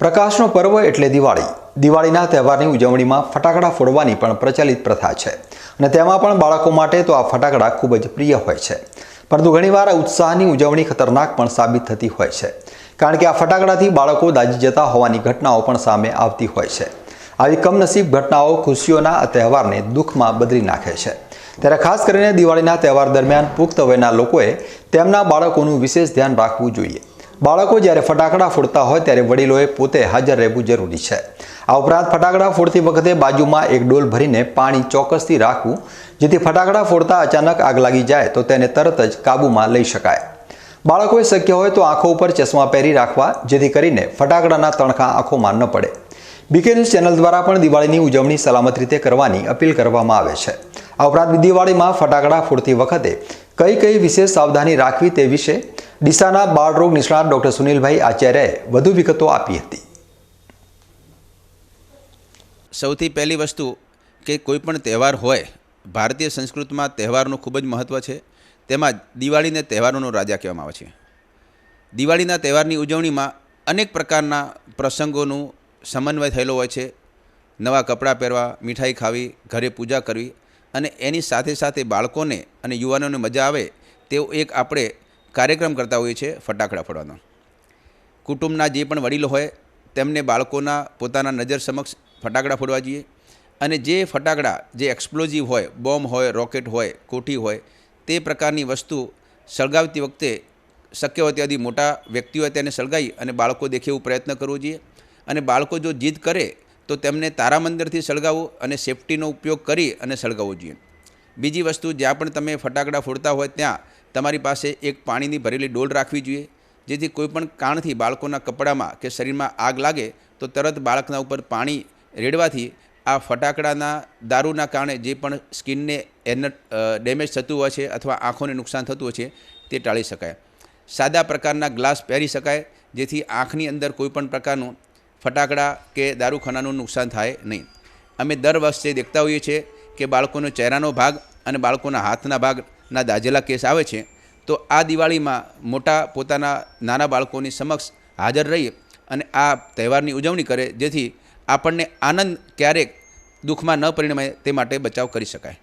પ્રકાશનો પર્વ એટલે દિવાળી. દિવાળીના તહેવારની ઉજવણીમાં ફટાકડા ફોડવાની પણ પ્રચલિત પ્રથા છે. અને તેમાં પણ બાળકો માટે તો આ ફટાકડા ખૂબ જ પ્રિય હોય છે. પરંતુ ઘણીવાર ઉત્સાહની ઉજવણી ખતરનાક પણ સાબિત થતી હોય છે. કારણ કે આ ફટાકડાથી બાળકો દાજી જતા હોવાની ઘટનાઓ પણ સામે આવતી હોય છે. આવી કમનસીબ ઘટનાઓ ખુશીઓના આ તહેવારને દુઃખમાં બદલી નાખે છે. ત્યારે ખાસ કરીને દિવાળીના તહેવાર દરમિયાન પુખ્ત વયના લોકોએ તેમના બાળકોનું વિશેષ ધ્યાન રાખવું જોઈએ. બાળકો જ્યારે ફટાકડા ફોડતા હોય ત્યારે વડીલોએ પોતે હાજર રહેવું જરૂરી છે. આ ઉપરાંત ફટાકડા ફોડતી વખતે બાજુમાં એક ડોલ ભરીને પાણી ચોક્કસથી રાખવું, જેથી ફટાકડા ફોડતા અચાનક આગ લાગી જાય તો તેને તરત જ કાબૂમાં લઈ શકાય. બાળકોએ શક્ય હોય તો આંખો ઉપર ચશ્મા પહેરી રાખવા, જેથી કરીને ફટાકડાના તણખા આંખોમાં ન પડે. બીકે ચેનલ દ્વારા પણ દિવાળીની ઉજવણી સલામત રીતે કરવાની અપીલ કરવામાં આવે છે. આ ઉપરાંત દિવાળીમાં ફટાકડા ફોડતી વખતે કઈ કઈ વિશેષ સાવધાની રાખવી તે વિશે ડીસાના બાળરોગ નિષ્ણાત ડોક્ટર સુનિલભાઈ આચાર્યએ વધુ વિગતો આપી હતી. સૌથી પહેલી વસ્તુ કે કોઈ પણ તહેવાર હોય, ભારતીય સંસ્કૃતિમાં તહેવારનું ખૂબ જ મહત્ત્વ છે. તેમાં દિવાળીને તહેવારોનો રાજા કહેવામાં આવે છે. દિવાળીના તહેવારની ઉજવણીમાં અનેક પ્રકારના પ્રસંગોનું સમન્વય થયેલો હોય છે. નવા કપડાં પહેરવા, મીઠાઈ ખાવી, ઘરે પૂજા કરવી અને એની સાથે સાથે બાળકોને અને યુવાનોને મજા આવે તેવો એક આપણે કાર્યક્રમ કરતા હોઈએ છીએ ફટાકડા ફોડવાનો. કુટુંબના જે પણ વડીલો હોય તેમને બાળકોના પોતાના નજર સમક્ષ ફટાકડા ફોડવા જોઈએ અને જે ફટાકડા, જે એક્સપ્લોઝિવ હોય, બોમ્બ હોય, રોકેટ હોય, કોઠી હોય, તે પ્રકારની વસ્તુ સળગાવતી વખતે શક્ય હોય ત્યાંથી મોટા વ્યક્તિઓ તેને સળગાવી અને બાળકો દેખે એવું પ્રયત્ન કરવો જોઈએ. અને બાળકો જો જીદ કરે તો તેમને તારામંદરથી સળગાવવું અને સેફટીનો ઉપયોગ કરી અને સળગાવવો જોઈએ. બીજી વસ્તુ, જ્યાં પણ તમે ફટાકડા ફોડતા હોય ત્યાં તમારી પાસે એક પાણીની ભરેલી ડોલ રાખવી જોઈએ, જેથી કોઈપણ કારણથી બાળકોના કપડામાં કે શરીરમાં આગ લાગે તો તરત બાળકના ઉપર પાણી રેડવાથી આ ફટાકડાના દારૂના કારણે જે પણ સ્કિનને એન ડેમેજ થતું હોય છે અથવા આંખોને નુકસાન થતું હોય છે, તે ટાળી શકાય. સાદા પ્રકારના ગ્લાસ પહેરી શકાય, જેથી આંખની અંદર કોઈપણ પ્રકારનું ફટાકડા કે દારૂખાનાનું નુકસાન થાય નહીં. અમે દર વર્ષે દેખતા હોઈએ છીએ કે બાળકોનો ચહેરાનો ભાગ અને બાળકોના હાથના ભાગના દાઝેલા કેસ આવે છે, તો આ દિવાળીમાં મોટા પોતાના નાના બાળકોની સમક્ષ હાજર રહી અને આ તહેવારની ઉજવણી કરે, જેથી આપણને આનંદ ક્યારેક દુઃખમાં ન પરિણમે તે માટે બચાવ કરી શકાય.